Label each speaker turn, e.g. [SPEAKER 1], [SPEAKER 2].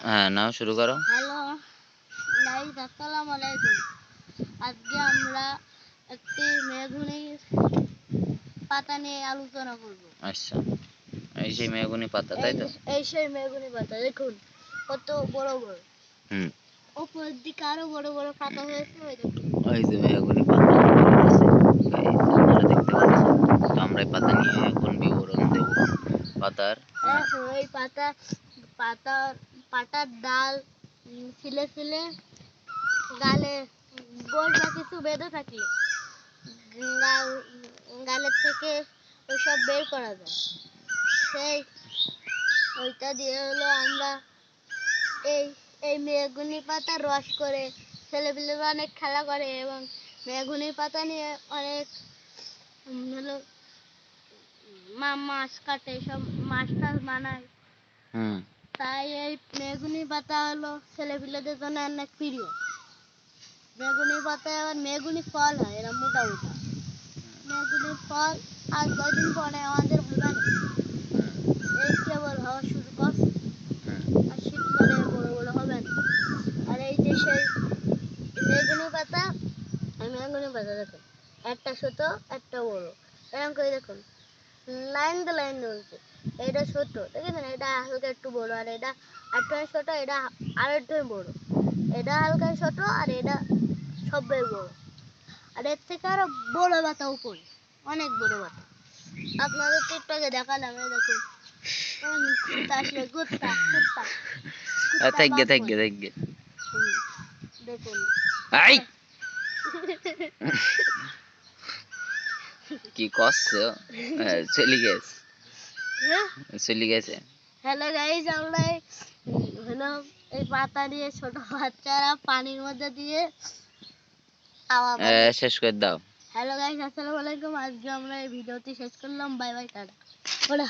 [SPEAKER 1] হ্যাঁ নাও শুরু করো।
[SPEAKER 2] হ্যালো গাইস আসসালামু আলাইকুম। আজকে আমরা একটি পাতা নিয়ে আলোচনা করব।
[SPEAKER 1] আচ্ছা এই সেই মেগুনি পাতা তাই তো?
[SPEAKER 2] এই- সেই পাতা দেখুন কত বড় বড়।
[SPEAKER 1] হুম।
[SPEAKER 2] উপরের দিকে আরও বড় বড় পাতা হয়েছে ওই দেখুন।
[SPEAKER 1] ওই যে মেগুনি পাতা আপনারা দেখতে পাচ্ছেন তো আমরা পাতা নিয়ে এখন বিবরণ দেব পাতার।
[SPEAKER 2] এই পাতা পাতার পাতার ডাল ছিলে ছিলে গালে গোল বা কিছু বেঁধে গাল গালের থেকে ওইসব বের করা যায়। সেই, ওইটা দিয়ে হলো আমরা এই এই মেগুনি পাতা রস করে ছেলেপিলেরা অনেক খেলা করে এবং মেগুনি পাতা নিয়ে অনেক হলো মা মাছ কাটে, সব মাছ টাছ বানায়।
[SPEAKER 1] হুম।
[SPEAKER 2] তাই এই মেগুনি পাতা হলো ছেলেপিলেদের জন্য অনেক প্রিয় মেগুনি পাতায় আবার মেগুনি ফল হয়, এরা মোটা মোটা। মেগুনি ফল আর কয়দিন পরে আমাদের হবে না। এই কেবল হওয়া শুরু করছে আর শীতকালে বড় বড় হবে না। আর এই যে সেই মেগুনি পাতা মেগুনি পাতা দেখুন, একটা ছোট, একটা বড়। এরকম করে দেখুন। লাইন তো লাইন রয়েছে এটা ছোট দেখেছেন? এটা হালকা একটু বড় আর এটা একটু ছোট এটা আর একটু বড়। এটা হালকা ছোট আর এটা সবাই বড়। আর এর থেকে আরও বড় পাতা উপরে অনেক বড় পাতা। আপনাদের টিকটকে দেখালাম এই দেখুন। কুত্তা আসলে কুত্তা কুত্তা।
[SPEAKER 1] আই! কি করছ হ্যাঁ, চলে গেছে। চলে গেছে।
[SPEAKER 2] হ্যালো গাইস আমরা এই হলো এই পাতা দিয়ে ছোট বাচ্চারা পানির মধ্যে দিয়ে
[SPEAKER 1] শেষ করে দাও।
[SPEAKER 2] হ্যালো গাইস আসসালামু আলাইকুম। আজকে আমরা এই ভিডিওটি শেষ করলাম। Bye bye tata. ওরা